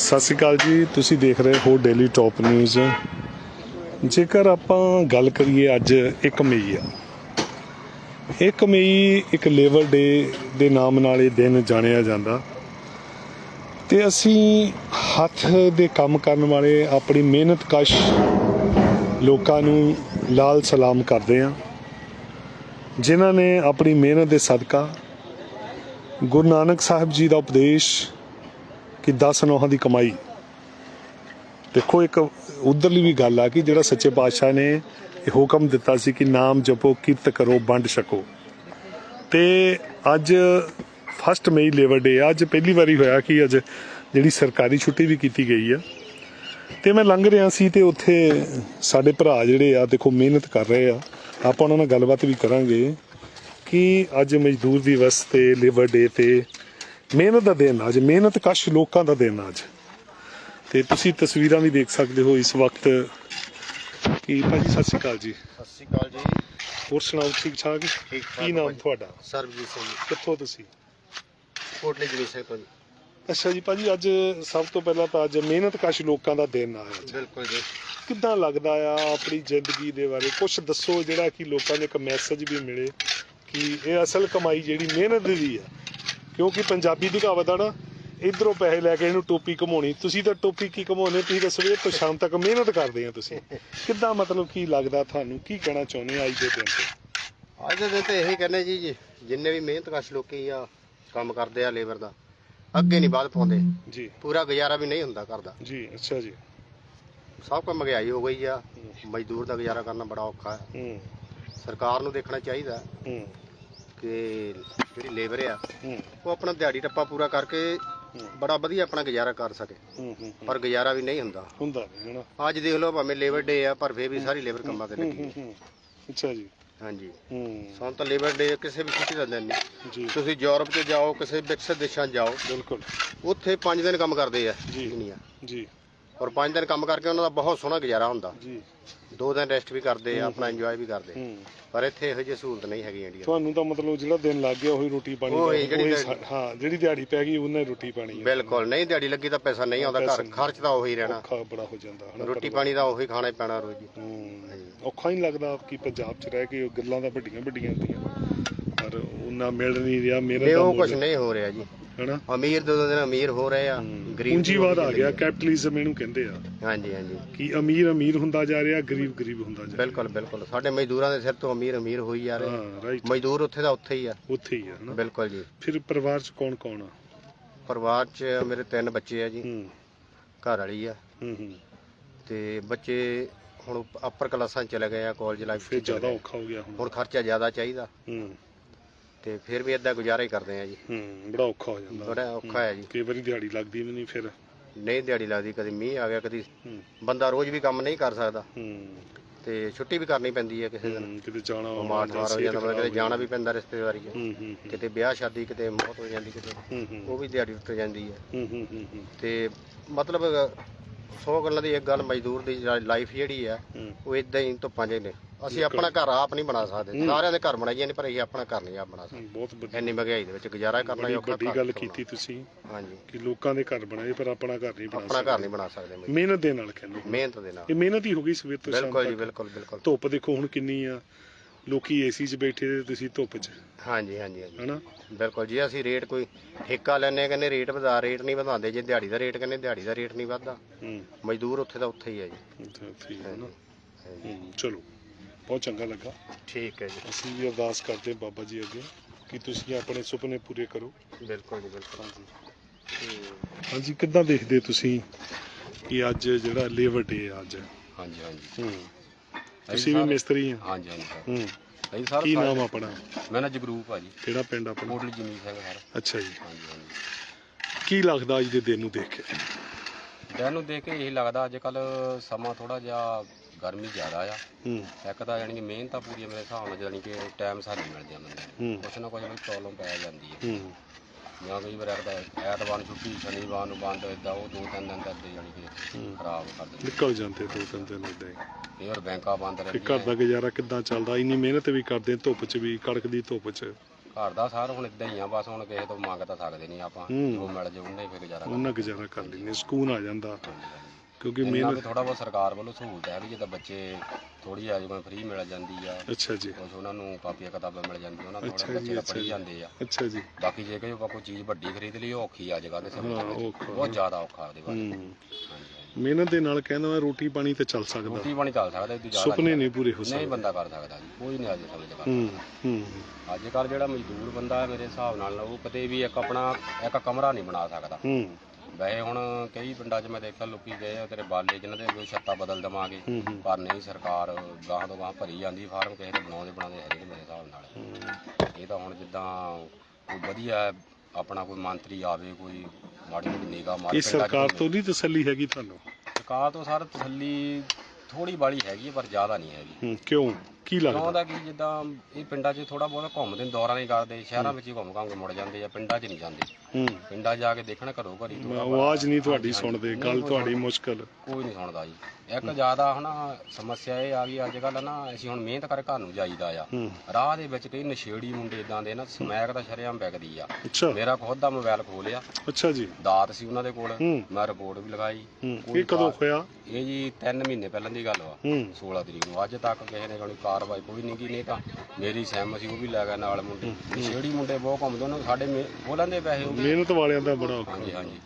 ਸਤਿ ਸ਼੍ਰੀ ਅਕਾਲ ਜੀ। ਤੁਸੀਂ ਦੇਖ ਰਹੇ ਹੋ ਡੇਲੀ ਟੌਪ ਨਿਊਜ਼ ਜੇਕਰ ਆਪਾਂ ਗੱਲ ਕਰੀਏ ਅੱਜ 1 ਮਈ ਆ। 1 ਮਈ ਇੱਕ ਲੇਬਰ ਡੇ ਦੇ ਨਾਮ ਨਾਲ ਇਹ ਦਿਨ ਜਾਣਿਆ ਜਾਂਦਾ। ਤੇ ਅਸੀਂ ਹੱਥ ਦੇ ਕੰਮ ਕਰਨ ਵਾਲੇ ਆਪਣੀ ਮਿਹਨਤ ਕਸ਼ ਲੋਕਾਂ ਨੂੰ ਲਾਲ ਸਲਾਮ ਕਰਦੇ ਹਾਂ। ਜਿਨ੍ਹਾਂ ਨੇ ਆਪਣੀ ਮਿਹਨਤ ਦੇ ਸਦਕਾ ਗੁਰੂ ਨਾਨਕ ਸਾਹਿਬ ਜੀ ਦਾ ਉਪਦੇਸ਼ ਕਿ 10 ਨੌਹਾਂ ਦੀ ਕਮਾਈ। ਦੇਖੋ, ਇੱਕ ਉਧਰਲੀ ਵੀ ਗੱਲ ਆ ਕਿ ਜਿਹੜਾ ਸੱਚੇ ਪਾਤਸ਼ਾਹ ਨੇ ਇਹ ਹੁਕਮ ਦਿੱਤਾ ਸੀ ਕਿ ਨਾਮ ਜਪੋ, ਕਿਰਤ ਕਰੋ, ਵੰਡ ਛਕੋ। ਤੇ ਅੱਜ ਫਸਟ ਮਈ ਲੇਬਰ ਡੇ ਅੱਜ ਪਹਿਲੀ ਵਾਰੀ ਹੋਇਆ ਕਿ ਅੱਜ ਜਿਹੜੀ ਸਰਕਾਰੀ ਛੁੱਟੀ ਵੀ ਕੀਤੀ ਗਈ ਆ। ਤੇ ਮੈਂ ਲੰਘ ਰਿਹਾ ਸੀ ਤੇ ਉੱਥੇ ਸਾਡੇ ਭਰਾ ਜਿਹੜੇ ਆ, ਦੇਖੋ, ਮਿਹਨਤ ਕਰ ਰਹੇ ਆ। ਆਪਾਂ ਉਹਨਾਂ ਨਾਲ ਗੱਲਬਾਤ ਵੀ ਕਰਾਂਗੇ ਕਿ ਅੱਜ ਮਜ਼ਦੂਰ ਦਿਵਸ ਤੇ ਲੇਬਰ ਡੇ ਤੇ ਮਿਹਨਤ ਦਾ ਦਿਨ ਅੱਜ ਮਿਹਨਤ ਕਸ਼ ਲੋਕਾਂ ਦਾ ਦਿਨ ਅੱਜ। ਤੇ ਤੁਸੀਂ ਤਸਵੀਰਾਂ ਵੀ ਦੇਖ ਸਕਦੇ ਹੋ ਇਸ ਵਕਤ। ਕੀ ਭਾਜੀ ਸਤਿ ਸ਼੍ਰੀ ਅਕਾਲ ਜੀ। ਸਤਿ ਸ਼੍ਰੀ ਅਕਾਲ ਜੀ। ਹੋਰ ਸੁਣਾਓ ਠੀਕ ਠਾਕ? ਕੀ ਨਾਮ। ਤੁਹਾਡਾ? ਸਰਬਜੀਤ ਸਿੰਘ ਜੀ, ਕਿੱਥੋਂ ਤੁਸੀਂ? ਕੋਟਲੇ ਜਮੀਰ ਸਿੰਘ ਤੋਂ ਜੀ ਅੱਛਾ ਜੀ ਭਾਜੀ ਅੱਜ ਸਭ ਤੋਂ ਪਹਿਲਾਂ ਤਾਂ ਅੱਜ ਮਿਹਨਤ ਕਸ਼ ਲੋਕਾਂ ਦਾ ਦਿਨ ਆ ਅੱਜ। ਬਿਲਕੁਲ ਜੀ। ਕਿੱਦਾਂ ਲੱਗਦਾ ਆ ਆਪਣੀ ਜ਼ਿੰਦਗੀ ਦੇ ਬਾਰੇ? ਕੁਝ ਦੱਸੋ ਜਿਹੜਾ ਕਿ ਲੋਕਾਂ ਨੂੰ ਇੱਕ ਮੈਸੇਜ ਵੀ ਮਿਲੇ ਕਿ ਇਹ ਅਸਲ ਕਮਾਈ ਜਿਹੜੀ ਮਿਹਨਤ ਦੀ ਆ ਕਿਉਂਕਿ ਪੰਜਾਬੀ ਦੀ ਕਹਾਵਤ ਆ ਨਾ ਇਧਰੋਂ ਪੈਸੇ ਲੈ ਕੇ ਇਹਨੂੰ ਟੋਪੀ ਕਮਾਉਣੀ ਤੁਸੀਂ ਤਾਂ ਟੋਪੀ ਕੀ ਕਮਾਉਣੇ ਤੁਸੀਂ ਤਾਂ ਸਵੇਰ ਤੋਂ ਸ਼ਾਮ ਤੱਕ ਮਿਹਨਤ ਕਰਦੇ ਆ ਤੁਸੀਂ। ਕਿੱਦਾਂ ਮਤਲਬ ਕੀ ਲੱਗਦਾ ਤੁਹਾਨੂੰ? ਕੀ ਕਹਿਣਾ ਚਾਹੁੰਦੇ ਆ ਅੱਜ ਦੇ ਦਿਨ ਤੇ? ਅੱਜ ਦੇ ਦਿਨ ਤੇ ਇਹੀ ਕਹਿੰਦੇ ਜੀ ਜੀ, ਜਿੰਨੇ ਵੀ ਮਿਹਨਤ ਕਸ਼ ਲੋਕੀ ਆ ਕੰਮ ਕਰਦੇ ਆ ਲੇਬਰ ਦਾ ਅੱਗੇ ਨਹੀਂ ਵੱਧ ਪਾਉਂਦੇ। ਜੀ। ਪੂਰਾ ਗੁਜ਼ਾਰਾ ਵੀ ਨਹੀਂ ਹੁੰਦਾ ਘਰ ਦਾ। ਜੀ ਅੱਛਾ ਜੀ। ਸਭ ਕੁਝ ਮਹਿੰਗਾਈ ਹੋ ਗਈ ਆ। ਮਜ਼ਦੂਰ ਦਾ ਗੁਜ਼ਾਰਾ ਕਰਨਾ ਬੜਾ ਔਖਾ ਹੈ। ਹੂੰ। ਸਰਕਾਰ ਨੂੰ ਦੇਖਣਾ ਚਾਹੀਦਾ। ਹੂੰ। ਕਿ ਜਿਹੜੀ ਲੇਬਰ ਆ ਉਹ ਆਪਣਾ ਦਿਹਾੜੀ ਟੱਪਾ ਪੂਰਾ ਕਰਕੇ ਬੜਾ ਵਧੀਆ ਆਪਣਾ ਗੁਜ਼ਾਰਾ ਕਰ ਸਕੇ। ਪਰ ਗੁਜ਼ਾਰਾ ਵੀ ਨਹੀਂ ਹੁੰਦਾ। ਹੁੰਦਾ ਨਹੀਂ ਹਨਾ। ਅੱਜ ਦੇਖ ਲਓ ਭਾਵੇਂ ਲੇਬਰ ਡੇ ਆ ਪਰ ਫੇਰ ਵੀ ਸਾਰੀ ਲੇਬਰ ਕੰਮਾਂ ਤੇ ਲੱਗੀ ਹੂੰ ਅੱਛਾ ਜੀ। ਹਾਂਜੀ। ਸਾਨੂੰ ਤਾਂ ਲੇਬਰ ਡੇ ਕਿਸੇ ਵੀ ਛੁੱਟੀ ਦਾ ਦਿਨ ਨਹੀਂ। ਜੀ। ਤੁਸੀਂ ਯੂਰਪ 'ਚ ਜਾਓ ਕਿਸੇ ਵਿਕਸਿਤ ਦੇਸ਼ਾਂ ਜਾਓ ਬਿਲਕੁਲ। ਉੱਥੇ 5 ਦਿਨ ਕੰਮ ਕਰਦੇ ਆ ਜੀ। ਜੀ। ਔਰ 5 ਦਿਨ ਕੰਮ ਕਰਕੇ ਉਹਨਾਂ ਦਾ ਬਹੁਤ ਸੋਹਣਾ ਗੁਜ਼ਾਰਾ ਹੁੰਦਾ। ਜੀ। ਦੋ ਦਿਨ ਰੈਸਟ ਵੀ ਕਰਦੇ ਆ ਆਪਣਾ ਇੰਜੋਏ ਵੀ ਕਰਦੇ। ਹੂੰ। ਪਰ ਇੱਥੇ ਇਹੋ ਜਿਹੀ ਸਹੂਲਤ ਨਹੀਂ ਹੈਗੀ ਇੰਡੀਆ 'ਚ। ਤੁਹਾਨੂੰ ਤਾਂ ਮਤਲਬ ਜਿਹੜਾ ਦਿਨ ਲੱਗ ਗਿਆ ਉਹੀ ਰੋਟੀ ਪਾਣੀ ਦਾ ਉਹੀ ਜਿਹੜੀ ਸਾ- ਹਾਂ ਜਿਹੜੀ ਦਿਹਾੜੀ ਪੈ ਗਈ ਉਹਨਾਂ ਰੋਟੀ ਪਾਣੀ ਹੈ ਬਿਲਕੁਲ ਨਹੀਂ ਦਿਹਾੜੀ ਲੱਗੀ ਤਾਂ ਪੈਸਾ ਨਹੀਂ ਆਉਂਦਾ ਘਰ ਨਹੀਂ। ਖਰਚ ਤਾਂ ਉਹੀ ਰਹਿਣਾ। ਔਖਾ ਬੜਾ ਹੋ ਜਾਂਦਾ ਹਨਾ ਰੋਟੀ ਪਾਣੀ ਦਾ ਉਹੀ ਖਾਣਾ ਹੀ ਪੈਣਾ ਰੋਜ਼ ਹੂੰ। ਔਖਾ ਹੀ ਲੱਗਦਾ ਕਿ ਪੰਜਾਬ 'ਚ ਰਹਿ ਕੇ ਗੱਲਾਂ ਤਾਂ ਵੱਡੀਆਂ ਵੱਡੀਆਂ ਹੁੰਦੀਆਂ। ਪਰ ਉਹਨਾਂ ਮਿਲ ਨਹੀਂ ਰਿਹਾ ਮੇਰਾ ਨਹੀਂ ਤਾਂ ਉਹ ਕੁਝ ਨਹੀਂ ਹੋ ਰਿਹਾ ਜੀ। ਹਨਾ? ਅਮੀਰ ਦੋ ਦੋ ਦਿਨ ਅਮੀਰ ਹੋ ਰਹੇ ਆ ਗਰੀਬ ਪੂੰਜੀਵਾਦ ਆ ਗਿਆ ਕੈਪੀਟਲਿਜ਼ਮ ਇਹਨੂੰ ਕਹਿੰਦੇ ਆ। ਹਾਂਜੀ ਹਾਂਜੀ। ਕਿ ਅਮੀਰ ਅਮੀਰ ਹੁੰਦਾ ਜਾ ਰਿਹਾ ਗਰੀਬ ਗਰੀਬ ਹੁੰਦਾ ਜਾ ਬਿਲਕੁਲ ਬਿਲਕੁਲ। ਸਾਡੇ ਮਜ਼ਦੂਰਾਂ ਦੇ ਸਿਰ ਤੋਂ ਅਮੀਰ ਅਮੀਰ ਹੋਈ ਜਾ ਰਿਹਾ। ਰਹੇ ਹਾਂ ਰਾਈਟ ਮਜ਼ਦੂਰ ਉੱਥੇ ਦਾ ਉੱਥੇ ਹੀ ਆ। ਉੱਥੇ ਹੀ ਆ ਹਨਾ? ਬਿਲਕੁਲ ਜੀ। ਫਿਰ ਪਰਿਵਾਰ 'ਚ ਕੌਣ ਕੌਣ ਆ? ਪਰਿਵਾਰ 'ਚ ਮੇਰੇ ਤਿੰਨ ਬੱਚੇ ਆ ਜੀ। ਹੂੰ। ਘਰ ਵਾਲੀ ਆ। ਹੂੰ ਹੂੰ। ਤੇ ਬੱਚੇ ਹੁਣ ਅਪਰ ਕਲਾਸਾਂ 'ਚ ਚਲੇ ਗਏ ਆ ਕਾਲਜ ਲਾਈਫ ਫਿਰ ਜ਼ਿਆਦਾ ਔਖਾ ਹੋ ਗਿਆ ਹੁਣ। ਹੁਣ ਖਰਚਾ ਜ਼ਿਆਦਾ ਚਾਹੀਦਾ। ਹੂੰ। ਤੇ ਫਿਰ ਵੀ ਏਦਾਂ ਗੁਜ਼ਾਰਾ ਹੀ ਕਰਦੇ ਆ ਜੀ। ਹੂੰ ਬੜਾ ਔਖਾ ਹੋ ਜਾਂਦਾ। ਬੜਾ ਔਖਾ ਹੈ ਜੀ। ਕਈ ਵਾਰੀ ਦਿਹਾੜੀ ਲੱਗਦੀ ਵੀ ਨਹੀਂ ਫਿਰ। ਨਹੀਂ ਦਿਹਾੜੀ ਲੱਗਦੀ ਕਦੀ ਮੀਂਹ ਆ ਗਿਆ ਕਦੀ ਹੂੰ। ਬੰਦਾ ਰੋਜ਼ ਵੀ ਕੰਮ ਨਹੀਂ ਕਰ ਸਕਦਾ। ਹੂੰ। ਤੇ ਛੁੱਟੀ ਵੀ ਕਰਨੀ ਪੈਂਦੀ ਹੈ ਕਿਸੇ ਦਿਨ। ਹੂੰ, ਕਿਤੇ ਜਾਣਾ ਬਿਮਾਰ ਠਮਾਰ ਹੋ ਜਾਂਦਾ ਮਤਲਬ ਕਿਤੇ ਜਾਣਾ ਵੀ ਪੈਂਦਾ ਰਿਸ਼ਤੇਦਾਰੀ 'ਚ। ਹੂੰ ਹੂੰ ਹੂੰ, ਕਿਤੇ ਵਿਆਹ ਸ਼ਾਦੀ ਕਿਤੇ ਮੌਤ ਹੋ ਜਾਂਦੀ ਕਿਤੇ। ਹੂੰ ਹੂੰ ਉਹ ਵੀ ਦਿਹਾੜੀ ਟੁੱਟ ਜਾਂਦੀ ਹੈ। ਹੂੰ ਹੂੰ ਹੂੰ ਹੂੰ, ਤੇ ਮਤਲਬ 100 ਗੱਲਾਂ ਦੀ ਇੱਕ ਗੱਲ ਮਜ਼ਦੂਰ ਦੀ ਲਾਈਫ ਜਿਹੜੀ ਆ ਹੂੰ। ਉਹ ਇਦਾਂ ਹੀ ਧੁੱਪਾਂ 'ਚ ਨੇ। ਅਸੀਂ ਆਪਣਾ ਘਰ ਆਪ ਨਹੀਂ ਬਣਾ ਸਕਦੇ। ਸਾਰਿਆਂ ਦੇ ਘਰ ਬਣਾਈਏ ਨੇ ਪਰ ਅਸੀਂ ਆਪਣਾ ਘਰ ਨਹੀਂ ਆਪ ਬਣਾ ਸਕਦੇ। ਹੂੰ, ਬਹੁਤ ਵੱਡੀ ਇੰਨੀ ਮਹਿੰਗਾਈ ਦੇ ਵਿੱਚ ਗੁਜ਼ਾਰਾ ਕਰਨਾ ਬੜੀ ਔਖਾ ਵੱਡੀ ਘਰ ਗੱਲ। ਕੀਤੀ ਤੁਸੀਂ ਹਾਂਜੀ। ਕਿ ਲੋਕਾਂ ਦੇ ਘਰ ਬਣਾਏ ਪਰ ਆਪਣਾ ਘਰ ਨਹੀਂ ਬਣਾ ਆਪਣਾ ਘਰ ਨਹੀਂ ਬਣਾ ਸਕਦੇ। ਮਿਹਨਤ ਦੇ ਨਾਲ ਕਹਿੰਦੇ। ਮਿਹਨਤ ਦੇ ਨਾਲ। ਇਹ ਮਿਹਨਤ ਹੀ ਹੋ ਗਈ ਸਵੇਰ ਤੋਂ ਸ਼ਾਮ ਬਿਲਕੁਲ ਜੀ ਤੱਕ। ਬਿਲਕੁਲ ਬਿਲਕੁਲ। ਧੁੱਪ ਦੇਖੋ ਹੁਣ ਕਿੰਨੀ ਆ। ਲੋਕੀ ਏਸੀ 'ਚ ਬੈਠੇ ਤੇ ਤੁਸੀਂ ਧੁੱਪ 'ਚ। ਹਾਂਜੀ ਹਾਂਜੀ ਹਾਂਜੀ। ਹਨਾ? ਬਿਲਕੁਲ ਜੀ ਅਸੀਂ ਰੇਟ ਕੋਈ ਠੇਕਾ ਲੈਣੇ ਕਹਿੰਦੇ ਰੇਟ ਵਧਾ ਰੇਟ ਨਹੀਂ ਵਧਾਉਂਦੇ। ਜੇ ਦਿਹਾੜੀ ਦਾ ਰੇਟ ਕਹਿੰਦੇ ਦਿਹਾੜੀ ਦਾ ਰੇਟ ਨਹੀਂ ਵਧਦਾ। ਹੂੰ। ਮਜ਼ਦੂਰ ਉੱਥੇ ਦਾ ਉੱਥੇ ਹੀ ਹੈ ਜੀ। ਠੀਕ ਹੈ ਨਾ। ਹੂੰ ਚਲੋ। ਬਹੁਤ ਚੰਗਾ ਲੱਗਾ। ਠੀਕ ਹੈ ਜੀ। ਅਸੀਂ ਵੀ ਅਰਦਾਸ ਕਰਦੇ ਬਾਬਾ ਜੀ ਅੱਗੇ ਕਿ ਤੁਸੀਂ ਆਪਣੇ ਸੁਪਨੇ ਪੂਰੇ ਕਰੋ। ਬਿਲਕੁਲ ਜੀ ਬਿਲਕੁਲ। ਹਾਂਜੀ। ਹਾਂਜੀ ਕਿੱਦਾਂ ਦੇਖਦੇ ਤੁਸੀਂ ਕਿ ਅੱਜ ਜਿਹੜਾ ਲੇਬਰ ਡੇ ਆ ਅੱਜ? ਹਾਂਜੀ ਹਾਂਜੀ। ਹੂੰ। ਤੁਸੀਂ ਵੀ ਮਿਸਤਰੀ ਆ? ਹਾਂਜੀ ਹਾਂਜੀ। ਸਰ ਹੂੰ। ਅਸੀਂ ਸਰ ਕੀ ਨਾਮ ਆਪਣਾ? ਮੈਂ ਨਾ ਜਗਰੂਪ ਆ ਜੀ। ਕਿਹੜਾ ਪਿੰਡ ਆਪਣਾ? ਕੋਟਲੀ ਜਮੀਰ ਸਿੰਘ ਸਰ। ਅੱਛਾ ਜੀ। ਹਾਂਜੀ ਹਾਂਜੀ। ਕੀ ਲੱਗਦਾ ਅੱਜ ਦੇ ਦਿਨ ਨੂੰ ਦੇਖ ਕੇ? ਦਿਨ ਨੂੰ ਦੇਖ ਕੇ ਇਹ ਲੱਗਦਾ ਅੱਜ ਕੱਲ ਸਮਾਂ ਥੋੜਾ ਜਿਹਾ ਗਰਮੀ ਜ਼ਿਆਦਾ ਆ। ਹੂੰ। ਇੱਕ ਤਾਂ ਯਾਨੀ ਕਿ ਮਿਹਨਤ ਤਾਂ ਪੂਰੀ ਆ ਮੇਰੇ ਹਿਸਾਬ ਨਾਲ ਯਾਨੀ ਕਿ ਟਾਈਮ ਸਾਰ ਮਿਲ ਜਾਂਦਾ ਹੂੰ। ਬੰਦੇ ਕੁਛ ਨਾ ਕੁਛ ਵੀ ਪ੍ਰੋਬਲਮ ਪੈ ਜਾਂਦੀ ਹੈ ਹੂੰ। ਜਾਂ ਕਈ ਵਾਰ ਐਤਵਾਰ ਐਤਵਾਰ ਨੂੰ ਛੁੱਟੀ ਸ਼ਨੀਵਾਰ ਨੂੰ ਬੰਦ ਇਦਾਂ ਉਹ ਦੋ ਤਿੰਨ ਦਿਨ ਤੱਕ ਯਾਨੀ ਕਿ ਖਰਾਬ ਕਰ ਦਿੰਦੇ ਨਿਕਲ ਜਾਂਦੇ ਦੋ ਤਿੰਨ ਦਿਨ ਏਦਾਂ ਹੀ। ਕਈ ਵਾਰ ਬੈਂਕਾਂ ਬੰਦ ਤੇ ਰਹਿੰਦੀਆਂ ਘਰ ਦਾ ਗੁਜ਼ਾਰਾ ਕਿੱਦਾਂ ਚੱਲਦਾ? ਇੰਨੀ ਮਿਹਨਤ ਵੀ ਕਰਦੇ ਧੁੱਪ 'ਚ ਵੀ ਕੜਕਦੀ ਧੁੱਪ 'ਚ। ਘਰ ਦਾ ਸਾਰ ਹੁਣ ਇਦਾਂ ਹੀ ਆ ਬਸ ਹੁਣ ਕਿਸੇ ਤੋਂ ਮੰਗ ਤਾਂ ਸਕਦੇ ਨਹੀਂ ਆਪਾਂ। ਜੋ ਮਿਲ ਜੇ ਉਹਨੇ ਹੀ ਫਿਰ ਗੁਜ਼ਾਰਾ ਉਹਨਾਂ ਗੁਜ਼ਾਰਾ ਕਰ ਲੈਂਦੇ ਸਕੂਨ ਆ ਜਾਂਦਾ। ਕਿਉਂਕਿ ਮਿਹਨਤ ਥੋੜਾ ਬਹੁਤ ਸਰਕਾਰ ਵੱਲੋਂ ਸਹੂਲਤ ਹੈ ਵੀ ਜਿੱਦਾਂ ਬੱਚੇ ਥੋੜੀ ਆ ਜਿਵੇਂ ਫ੍ਰੀ ਮਿਲ ਜਾਂਦੀ ਆ। ਅੱਛਾ ਜੀ। ਕੁਝ ਉਹਨਾਂ ਨੂੰ ਕਾਪੀਆਂ ਕਿਤਾਬਾਂ ਮਿਲ ਜਾਂਦੀਆਂ ਉਹਨਾਂ ਥੋੜਾ ਬੱਚੇ ਪੜ੍ਹੀ। ਜਾਂਦੇ ਆ। ਅੱਛਾ ਜੀ। ਬਾਕੀ ਜੇ ਕੋਈ ਆਪਾਂ ਕੋਈ ਚੀਜ਼ ਵੱਡੀ ਖਰੀਦ ਲਈ ਉਹ ਔਖੀ ਆ ਕੱਲ੍ਹ ਦੇ ਸਮੇਂ ਵਿੱਚ। ਬਹੁਤ ਜ਼ਿਆਦਾ ਔਖਾ ਉਹਦੇ ਬਾਰੇ। ਮਿਹਨਤ ਦੇ ਨਾਲ ਕਹਿੰਦਾ ਮੈਂ ਰੋਟੀ ਪਾਣੀ ਤੇ ਚੱਲ ਸਕਦਾ। ਰੋਟੀ ਪਾਣੀ ਚੱਲ ਸਕਦਾ ਇਹ ਜ਼ਿਆਦਾ ਸੁਪਨੇ ਨਹੀਂ ਨਹੀਂ ਪੂਰੇ ਹੋ ਨਹੀਂ ਸਕਦੇ। ਬੰਦਾ ਕਰ ਸਕਦਾ ਜੀ ਕੋਈ ਨਹੀਂ ਅੱਜ ਦੇ ਸਮੇਂ 'ਚ ਕਰ ਹੂੰ ਹੂੰ। ਅੱਜ ਕੱਲ ਜਿਹੜਾ ਮਜ਼ਦੂਰ ਬੰਦਾ ਹੈ ਮੇਰੇ ਹਿਸਾਬ ਨਾਲ ਉਹ ਕਦੇ ਵੀ ਇੱਕ ਆਪਣਾ ਇੱਕ ਕਮਰਾ ਨਹੀਂ ਬਣਾ ਸਕਦਾ। ਹੂੰ। ਵੈਸੇ ਹੁਣ ਕਈ ਪਿੰਡਾਂ 'ਚ ਮੈਂ ਦੇਖਿਆ ਲੋਕੀ ਗਏ ਆ ਤੇਰੇ ਬਾਲੇ ਜਿਨ੍ਹਾਂ ਦੇ ਅੱਗੇ ਛੱਤਾਂ ਬਦਲ ਦਵਾਂਗੇ। ਪਰ ਨਹੀਂ ਸਰਕਾਰ ਗਾਹਾਂ ਤੋਂ ਗਾਹਾਂ ਭਰੀ ਜਾਂਦੀ ਫਾਰਮ ਕਿਸੇ ਦੇ ਬਣਾਉਂਦੇ ਬਣਾਉਂਦੇ ਹੈਗੇ ਮੇਰੇ ਹਿਸਾਬ ਨਾਲ ਇਹ ਤਾਂ ਹੁਣ ਜਿੱਦਾਂ ਕੋਈ ਵਧੀਆ ਆਪਣਾ ਕੋਈ ਮੰਤਰੀ ਆਵੇ ਕੋਈ ਮਾੜੀ ਮੋਟੀ ਨਿਗਾਹ ਮਾਰੇ ਇਹ ਸਰਕਾਰ। ਤੋਂ ਨਹੀਂ ਤਸੱਲੀ ਹੈਗੀ ਤੁਹਾਨੂੰ ਸਰਕਾਰ ਤੋਂ ਸਰ ਤਸੱਲੀ ਥੋੜੀ ਬਾਲੀ ਹੈਗੀ ਪਰ ਜ਼ਿਆਦਾ ਨਹੀਂ ਹੈਗੀ ਕਿਉਂ ਕੀ ਲੱਗਦਾ? ਚਾਹੁੰਦਾ ਕਿ ਜਿੱਦਾਂ ਇਹ ਪਿੰਡਾਂ 'ਚ ਥੋੜਾ ਬਹੁਤ ਘੁੰਮਦੇ ਨੇ ਦੌਰਾ ਨਹੀਂ ਕਰਦੇ ਸ਼ਹਿਰਾਂ ਵਿੱਚ ਹੀ ਘੁੰਮ ਘਾਮ ਕੇ ਮੁੜ ਜਾਂਦੇ ਆ ਪਿੰਡਾਂ 'ਚ ਨਹੀਂ ਜਾਂਦੇ। ਹੂੰ। ਪਿੰਡਾਂ 'ਚ ਜਾ ਕੇ ਦੇਖਣ ਘਰੋਂ ਘਰੀ ਮੈਂ ਆਵਾਜ਼ ਨਹੀਂ ਤੁਹਾਡੀ ਸੁਣਦੇ ਗੱਲ ਤੁਹਾਡੀ। ਮੁਸ਼ਕਲ। ਕੋਈ ਨਹੀਂ ਸੁਣਦਾ ਜੀ। ਇੱਕ ਜ਼ਿਆਦਾ ਹਨਾ ਸਮੱਸਿਆ ਇਹ ਆ ਗਈ ਅੱਜ ਕੱਲ ਨਾ ਅਸੀਂ ਹੁਣ ਮਿਹਨਤ ਕਰ ਘਰ ਨੂੰ ਜਾਈਦਾ ਆ। ਹੂੰ। ਰਾਹ ਦੇ ਵਿੱਚ ਕਈ ਨਸ਼ੇੜੀ ਮੁੰਡੇ ਇਦਾਂ ਦੇ ਨਾ ਸਮੈਕ ਦਾ ਸ਼ਰੇਆਮ ਵਿਕਦੀ ਆ। ਅੱਛਾ। ਮੇਰਾ ਖੁਦ ਦਾ ਮੋਬਾਈਲ ਖੋਲਿਆ। ਅੱਛਾ ਜੀ। ਦਾਤ ਸੀ ਉਹਨਾਂ ਦੇ ਕੋਲ। ਹੂੰ। ਮੈਂ ਰਿਪੋਰਟ ਵੀ ਲਗਾਈ। ਹੂੰ। ਇਹ ਕਦੋਂ ਹੋਇਆ? ਇਹ ਜੀ 3 ਮਹੀਨੇ ਪਹਿਲਾਂ ਦੀ ਗੱਲ ਵਾ। ਹੂੰ। 16 ਤਰੀਕ ਨੂੰ। ਅੱਜ ਤੱਕ ਕਿਸੇ ਨੇ ਕੋਈ ਕਾਰਵਾਈ ਕੋਈ ਨਹੀਂ ਕੀਤੀ ਨਹੀਂ ਤਾਂ ਮੇਰੀ ਸਹਿਮ ਸੀ ਉਹ ਵੀ ਲੈ ਗਿਆ ਨਾਲ ਮੁੰਡੇ। ਨਸ਼ੇੜੀ ਮੁੰਡੇ ਬਹੁਤ ਘੁੰਮਦੇ ਉਹਨਾਂ ਨੂੰ ਸਾਡੇ ਮੇ- ਉਹਨਾਂ ਦੇ ਪੈਸੇ ਉਹ ਮਿਹਨਤ ਵਾਲਿਆਂ ਦਾ ਬੜਾ ਔਖਾ। ਹਾਂਜੀ ਹਾਂਜੀ।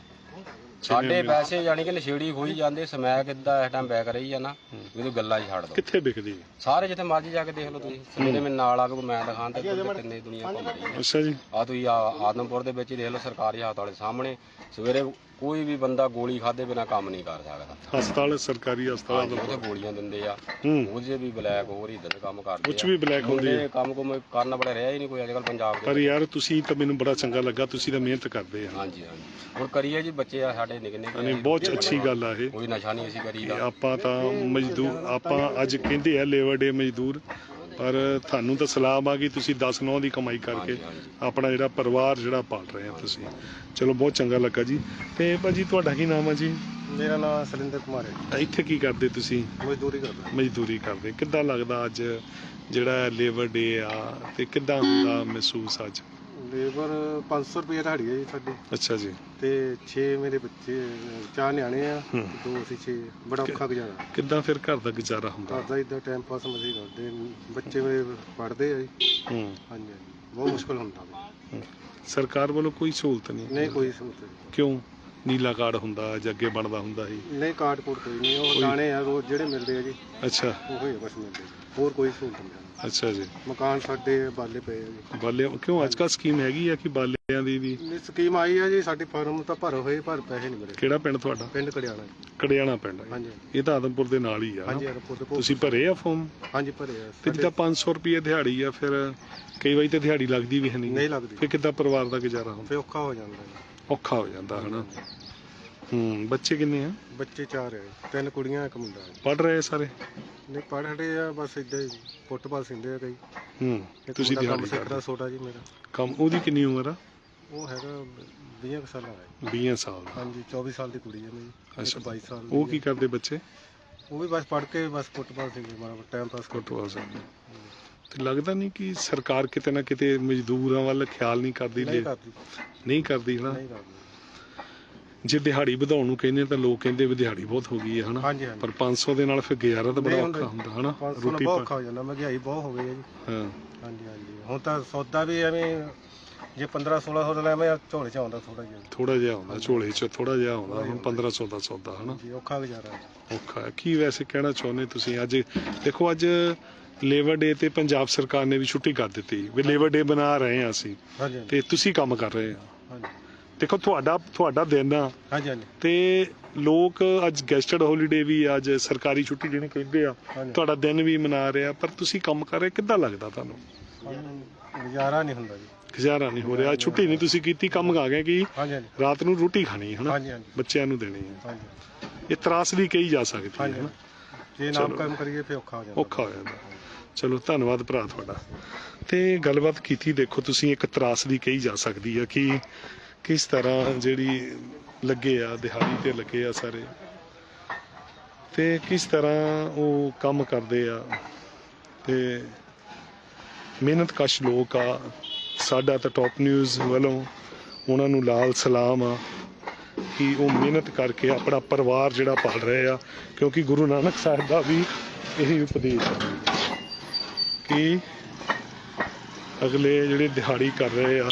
ਸਾਡੇ ਪੈਸੇ ਯਾਨੀ ਕਿ ਨਸ਼ੇੜੀ ਖੋਈ ਜਾਂਦੇ ਸਮੈਕ ਇਦਾਂ ਇਸ ਟਾਈਮ ਬੈਕ ਰਹੀ ਆ ਨਾ ਇਹਨੂੰ ਗੱਲਾਂ 'ਚ ਛੱਡ ਦੋ ਕਿੱਥੇ ਵਿਕਦੀ ਸਾਰੇ ਜਿੱਥੇ ਮਰਜ਼ੀ ਜਾ ਕੇ ਦੇਖ ਲਓ ਤੁਸੀਂ ਸਵੇਰੇ ਮੇਰੇ ਨਾਲ ਆ ਕੇ ਕੋਈ ਮੈਂ ਦਿਖਾਣ ਤੇ ਕਿੰਨੇ ਦੁਨੀਆ ਘੁੰਮ ਰਹੀ ਹੈ ਅੱਛਾ ਜੀ। ਆ ਤੁਸੀਂ ਆ ਆਦਮਪੁਰ ਦੇ ਵਿੱਚ ਹੀ ਦੇਖ ਲਓ ਸਰਕਾਰੀ ਹਸਪਤਾਲ ਸਾਹਮਣੇ ਸਵੇਰੇ ਕੋਈ ਵੀ ਬੰਦਾ ਗੋਲੀ ਖਾਦੇ ਬਿਨਾ ਕੰਮ ਨਹੀਂ ਕਰ ਸਕਦਾ। ਹਸਪਤਾਲ ਸਰਕਾਰੀ ਹਸਪਤਾਲ ਹਾਂਜੀ ਉਹਦੇ ਗੋਲੀਆਂ ਦਿੰਦੇ ਆ। ਹੂੰ। ਉਹਦੇ ਵੀ ਬਲੈਕ ਹੋਰ ਹੀ ਇਦਾਂ ਕੰਮ ਕਰਦੇ ਉੱਚ ਵੀ ਬਲੈਕ ਹੁੰਦੀ ਹੈ ਕੰਮ ਕੁਮ ਕਰਨ ਬੜਾ ਰਿਹਾ ਹੀ ਨਹੀਂ ਕੋਈ ਅੱਜ ਕੱਲ ਪੰਜਾਬ ਪਰ ਦੇ ਯਾਰ ਤੁਸੀਂ ਤਾਂ ਮੈਨੂੰ ਬੜਾ ਚੰਗਾ ਲੱਗਾ ਤੁਸੀਂ ਤਾਂ ਮਿਹਨਤ ਕਰਦੇ ਆ। ਹਾਂਜੀ ਹਾਂਜੀ। ਹੁਣ ਕਰੀਏ ਜੀ ਬੱਚੇ ਆ ਸਾਡੇ ਨਿੱਕੇ ਨਿੱਕੇ ਨਹੀਂ ਬਹੁਤ ਅੱਛੀ ਗੱਲ ਆ ਇਹ। ਕੋਈ ਨਸ਼ਾ ਨਹੀਂ ਅਸੀਂ ਕਿ ਕਰੀਦਾ। ਆਪਾਂ ਤਾਂ ਮਜ਼ਦੂਰ ਆਪਾਂ ਅੱਜ ਕਹਿੰਦੇ ਆ ਲੇਬਰ ਡੇ ਮਜ਼ਦੂਰ। ਪਰ ਤੁਹਾਨੂੰ ਤਾਂ ਸਲਾਮ ਆ ਕਿ ਤੁਸੀਂ 10 9 ਦੀ ਕਮਾਈ ਕਰਕੇ। ਆਪਣਾ ਜਿਹੜਾ ਪਰਿਵਾਰ ਜਿਹੜਾ ਪਾਲ ਰਹੇ ਆ ਤੁਸੀਂ। ਚਲੋ ਬਹੁਤ ਚੰਗਾ ਲੱਗਾ ਜੀ। ਤੇ ਭਾਜੀ ਤੁਹਾਡਾ ਕੀ ਨਾਮ ਆ ਜੀ? ਮੇਰਾ ਨਾਮ ਸਲਿੰਦਰ ਕੁਮਾਰ ਹੈ। ਤਾਂ ਇੱਥੇ ਕੀ ਕਰਦੇ ਤੁਸੀਂ? ਮਜ਼ਦੂਰੀ ਕਰਦਾ। ਮਜ਼ਦੂਰੀ ਕਰਦੇ। ਕਿੱਦਾਂ ਲੱਗਦਾ ਅੱਜ ਜਿਹੜਾ ਲੇਬਰ ਡੇ ਆ ਤੇ ਕਿੱਦਾਂ ਹੁੰਦਾ ਮਹਿਸੂਸ ਅੱਜ? ਲੇਬਰ 500 ਰੁਪਏ ਦਿਹਾੜੀ ਹੈ ਜੀ ਸਾਡੀ। ਅੱਛਾ ਜੀ। ਤੇ 6 ਮੇਰੇ ਬੱਚੇ ਚਾਰ ਨਿਆਣੇ ਆ ਹੂੰ। ਦੋ ਅਸੀਂ 6 ਬੜਾ ਔਖਾ ਗੁਜ਼ਾਰਾ। ਕਿੱਦਾਂ ਫਿਰ ਘਰ ਦਾ ਗੁਜ਼ਾਰਾ ਹੁੰਦਾ? ਘਰ ਦਾ ਇਦਾਂ ਟਾਈਮ ਪਾਸ ਮਜ਼ੇ ਕਰਦੇ ਬੱਚੇ ਮੇਰੇ ਪੜ੍ਹਦੇ ਆ ਜੀ। ਹੂੰ। ਹਾਂਜੀ ਹਾਂਜੀ। ਬਹੁਤ ਮੁਸ਼ਕਲ ਹੁੰਦਾ ਵਾ। ਸਰਕਾਰ ਵੱਲੋਂ ਕੋਈ ਸਹੂਲਤ ਨਹੀਂ? ਨਹੀਂ ਕੋਈ ਸਹੂਲਤ ਨਹੀਂ। ਕਿਉਂ? ਨੀਲਾ ਕਾਰਡ ਹੁੰਦਾ ਜਾਂ ਅੱਗੇ ਬਣਦਾ ਹੁੰਦਾ ਸੀ? ਨਹੀਂ ਕਾਰਡ ਕੋਡ ਕੋਈ ਨਹੀਂ ਉਹ ਦਾਣੇ ਆ ਰੋਜ਼ ਜਿਹੜੇ ਮਿਲਦੇ ਆ ਜੀ। ਅੱਛਾ। ਉਹ ਹੀ ਬਸ ਮਿਲਦੇ ਹੋਰ ਕੋਈ ਸਹੂਲਤ ਨਹੀਂ ਅੱਛਾ ਜੀ। ਮਕਾਨ ਸਾਡੇ ਬਾਲੇ ਪਏ ਆ ਜੀ। ਬਾਲੇ ਕਿਉਂ ਅੱਜ ਕੱਲ੍ਹ ਸਕੀਮ ਹੈਗੀ ਆ ਕਿ ਬਾਲਿਆਂ ਦੀ ਵੀ? ਇਹ ਸਕੀਮ ਆਈ ਆ ਜੀ ਸਾਡੀ ਫਾਰਮ ਤਾਂ ਭਰ ਹੋਏ ਪਰ ਪੈਸੇ ਨਹੀਂ ਮਿਲੇ। ਕਿਹੜਾ ਪਿੰਡ ਤੁਹਾਡਾ? ਪਿੰਡ ਕੜਿਆਣਾ। ਕੜਿਆਣਾ ਪਿੰਡ ਹੈ। ਹਾਂਜੀ। ਇਹ ਤਾਂ ਆਦਮਪੁਰ ਦੇ ਨਾਲ ਹੀ ਆ। ਹਾਂਜੀ ਰਿਪੋਰਟ ਕੋ ਤੁਸੀਂ ਭਰੇ ਆ ਫਾਰਮ ਹਾਂਜੀ ਭਰੇ ਆ। ਤੇ ਜਿੱਦਾਂ 500 ਰੁਪਏ ਦਿਹਾੜੀ ਆ ਫਿਰ ਕਈ ਵਾਰੀ ਤੇ ਦਿਹਾੜੀ ਲੱਗਦੀ ਵੀ ਹੈ ਨਹੀਂ। ਨਹੀਂ ਲੱਗਦੀ। ਫਿਰ ਕਿੱਦਾਂ ਪਰਿਵਾਰ ਦਾ ਗੁਜ਼ਾਰਾ ਹੁੰਦਾ? ਫੇ ਔਖਾ ਹੋ ਜਾਂਦਾ। ਔਖਾ ਹੋ ਜਾਂਦਾ ਹਨਾ? ਹੂੰ ਬੱਚੇ ਕਿੰਨੇ ਆ? ਬੱਚੇ ਚਾਰ ਆ ਜੀ। ਤਿੰਨ ਕੁੜੀਆਂ ਇੱਕ ਮੁੰਡਾ। ਪੜ ਰਹੇ ਸਾਰੇ? ਨਹੀਂ ਪੜ੍ਹ ਹਟੇ ਆ ਬਸ ਇਦਾਂ ਹੀ ਫੁੱਟਬਾਲ ਸਿੰਦੇ ਆ ਕਈ। ਹੂੰ ਇੱਕ ਤੁਸੀਂ ਮੁੰਡਾ ਕੰਮ ਦਿਹਾੜੀ ਸਿੱਖਦਾ ਕਰਦੇ। ਛੋਟਾ ਜੀ ਮੇਰਾ। ਕੰਮ ਉਹਦੀ ਕਿੰਨੀ ਉਮਰ ਆ? ਉਹ ਹੈਗਾ 20 ਕੁ ਸਾਲਾਂ ਦਾ 20 ਸਾਲ ਦਾ। ਹਾਂਜੀ 24 ਸਾਲ ਦੀ ਕੁੜੀ ਹੈ ਮੇਰੀ ਅੱਛਾ। ਇੱਕ 22 ਸਾਲ ਦੀ ਉਹ ਹੈ। ਕੀ ਕਰਦੇ ਬੱਚੇ? ਉਹ ਵੀ ਬਸ ਪੜ੍ਹ ਕੇ ਬਸ ਫੁੱਟਬਾਲ ਸਿੰਦੇ ਮਾਰਾ ਟਾਈਮ ਪਾਸ ਕਰ ਫੁੱਟਬਾਲ ਸਾਡੇ ਤੇ ਲੱਗਦਾ ਨਹੀਂ ਕਿ ਸਰਕਾਰ ਕਿਤੇ ਨਾ ਕਿਤੇ ਮਜ਼ਦੂਰਾਂ ਵੱਲ ਖਿਆਲ ਨਹੀਂ ਕਰਦੀ ਨਹੀਂ ਕਰਦੀ। ਨਹੀਂ ਕਰਦੀ ਹਨਾ? ਨਹੀਂ ਕਰਦੀ। ਜੇ ਦਿਹਾੜੀ ਵਧਾਉਣ ਨੂੰ ਕਹਿੰਦੇ ਤਾਂ ਲੋਕ ਕਹਿੰਦੇ ਵੀ ਦਿਹਾੜੀ ਬਹੁਤ ਹੋ ਗਈ ਹੈ ਹਨਾ। ਹਾਂਜੀ ਹਾਂਜੀ। ਪਰ 500 ਦੇ ਨਾਲ ਫਿਰ ਗੁਜ਼ਾਰਾ ਤਾਂ ਬੜਾ ਨਹੀਂ ਔਖਾ ਹੁੰਦਾ। ਹਨਾ 500 ਨਾਲ ਰੋਟੀ ਬਹੁਤ ਔਖਾ ਹੋ ਜਾਂਦਾ ਮਹਿੰਗਾਈ ਬਹੁਤ ਹੋ ਗਈ ਹੈ ਜੀ। ਹਾਂ। ਹਾਂਜੀ ਹਾਂਜੀ। ਹੁਣ ਤਾਂ ਸੌਦਾ ਵੀ ਐਵੇਂ ਜੇ 15 1600 ਦਾ ਲੈਵੇਂ ਝੋਲੇ ਚ ਆਉਂਦਾ ਥੋੜਾ ਜਿਹਾ। ਥੋੜਾ ਜਿਹਾ ਹੁੰਦਾ ਝੋਲੇ 'ਚ ਥੋੜਾ ਜਿਹਾ ਹੁੰਦਾ ਹੁਣ 1500 ਦਾ ਸੌਦਾ ਹਨਾ। ਜੀ ਔਖਾ ਗੁਜ਼ਾਰਾ। ਔਖਾ ਹੈ। ਕੀ ਵੈਸੇ ਕਹਿਣਾ ਚਾਹੁੰਦੇ ਤੁਸੀਂ? ਅੱਜ ਦੇਖੋ ਅੱਜ ਲੇਬਰ ਡੇ ਤੇ ਪੰਜਾਬ ਸਰਕਾਰ ਨੇ ਵੀ ਛੁੱਟੀ ਕਰ ਦਿੱਤੀ। ਵੀ ਲੇਬਰ ਡੇ ਬਣਾ ਰਹੇ ਹਾਂ ਅਸੀਂ। ਹਾਂਜੀ ਤੇ ਤੁਸੀਂ ਕੰਮ ਕਰ ਰਹੇ ਆ ਹਾਂਜੀ। ਦੇਖੋ ਤੁਹਾਡਾ ਤੁਹਾਡਾ ਦਿਨ ਆ। ਹਾਂਜੀ ਹਾਂਜੀ। ਤੇ ਲੋਕ ਅੱਜ ਗੈਸਟਡ ਹੌਲੀਡੇ ਵੀ ਅੱਜ ਸਰਕਾਰੀ ਛੁੱਟੀ ਜਿਹਨੇ ਕਹਿੰਦੇ ਆ। ਹਾਂਜੀ। ਤੁਹਾਡਾ ਦਿਨ ਵੀ ਮਨਾ ਰਿਹਾ ਪਰ ਤੁਸੀਂ ਕੰਮ ਕਰ ਰਹੇ ਕਿੱਦਾਂ ਲੱਗਦਾ ਤੁਹਾਨੂੰ? ਸਾਨੂੰ ਗੁਜ਼ਾਰਾ ਨਹੀਂ ਹੁੰਦਾ ਜੀ। ਗੁਜ਼ਾਰਾ ਨਹੀਂ ਹੋ ਰਿਹਾ। ਛੁੱਟੀ ਨਹੀਂ ਤੁਸੀਂ ਕੀਤੀ ਕੰਮ ਆ ਗਏ ਕਿ ਹਾਂਜੀ ਹਾਂਜੀ। ਰਾਤ ਨੂੰ ਰੋਟੀ ਖਾਣੀ ਹੈ ਹਨਾ? ਹਾਂਜੀ ਹਾਂਜੀ। ਬੱਚਿਆਂ ਨੂੰ ਦੇਣੀ ਹੈ। ਹਾਂਜੀ। ਇਹ ਤਰਾਸਦੀ ਕਹੀ ਜਾ ਸਕਦੀ ਹੈ ਹਾਂਜੀ। ਹਨਾ? ਜੇ ਨਾਮ ਕੰਮ ਕਰੀਏ ਫੇ ਔਖਾ ਹੋ ਜਾਂਦਾ। ਔਖਾ ਹੋ ਜਾਂਦਾ। ਚਲੋ ਧੰਨਵਾਦ ਭਰਾ ਤੁਹਾਡਾ। ਤੇ ਗੱਲਬਾਤ ਕੀਤੀ ਦੇਖੋ ਤੁਸੀਂ ਇੱਕ ਤਰਾਸਦੀ ਕਹੀ ਜਾ ਸਕਦੀ ਹੈ ਕਿ ਕਿਸ ਤਰ੍ਹਾਂ ਜਿਹੜੀ ਲੱਗੇ ਆ ਦਿਹਾੜੀ ਤੇ ਲੱਗੇ ਆ ਸਾਰੇ। ਤੇ ਕਿਸ ਤਰ੍ਹਾਂ ਉਹ ਕੰਮ ਕਰਦੇ ਆ। ਤੇ ਮਿਹਨਤ ਕਸ਼ ਲੋਕ ਆ। ਸਾਡਾ ਤਾਂ ਟੌਪ ਨਿਊਜ਼ ਵੱਲੋਂ ਉਹਨਾਂ ਨੂੰ ਲਾਲ ਸਲਾਮ ਆ। ਕਿ ਉਹ ਮਿਹਨਤ ਕਰਕੇ ਆਪਣਾ ਪਰਿਵਾਰ ਜਿਹੜਾ ਪਾਲ ਰਹੇ ਆ, ਕਿਉਂਕਿ ਗੁਰੂ ਨਾਨਕ ਸਾਹਿਬ ਦਾ ਵੀ ਇਹੀ ਉਪਦੇਸ਼ ਹੈ ਕਿ ਅਗਲੇ ਜਿਹੜੇ ਦਿਹਾੜੀ ਕਰ ਰਹੇ ਆ,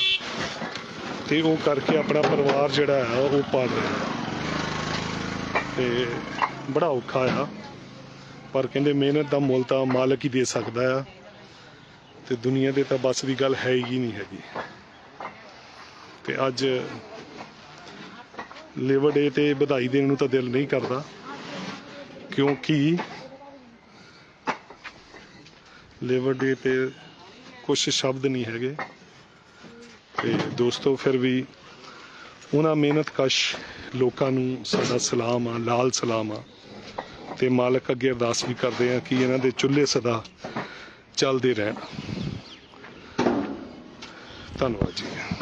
ਤੇ ਉਹ ਕਰਕੇ ਆਪਣਾ ਪਰਿਵਾਰ ਜਿਹੜਾ ਆ, ਉਹ ਪਾਲ ਰਹੇ ਆ। ਤੇ ਬੜਾ ਔਖਾ ਆ, ਪਰ ਕਹਿੰਦੇ ਮਿਹਨਤ ਦਾ ਮੁੱਲ ਤਾਂ ਮਾਲਕ ਹੀ ਦੇ ਸਕਦਾ ਆ, ਤੇ ਦੁਨੀਆ ਦੇ ਤਾਂ ਬਸ ਦੀ ਗੱਲ ਹੈ ਹੀ ਨਹੀਂ ਹੈਗੀ। ਤੇ ਅੱਜ ਲੇਬਰ ਡੇ ਤੇ ਵਧਾਈ ਦੇਣ ਨੂੰ ਤਾਂ ਦਿਲ ਨਹੀਂ ਕਰਦਾ। ਕਿਉਂਕਿ ਲੇਬਰ ਡੇ ਤੇ ਕੁਝ ਸ਼ਬਦ ਨਹੀਂ ਹੈਗੇ। ਤੇ ਦੋਸਤੋ, ਫਿਰ ਵੀ ਉਹਨਾਂ ਮਿਹਨਤਕਸ਼ ਲੋਕਾਂ ਨੂੰ ਸਾਡਾ ਸਲਾਮ ਆ, ਲਾਲ ਸਲਾਮ ਆ। ਤੇ ਮਾਲਕ ਅੱਗੇ ਅਰਦਾਸ ਵੀ ਕਰਦੇ ਆ ਕਿ ਇਹਨਾਂ ਦੇ ਚੁੱਲ੍ਹੇ ਸਦਾ ਚੱਲਦੇ ਰਹਿਣ। ਧੰਨਵਾਦ ਜੀ।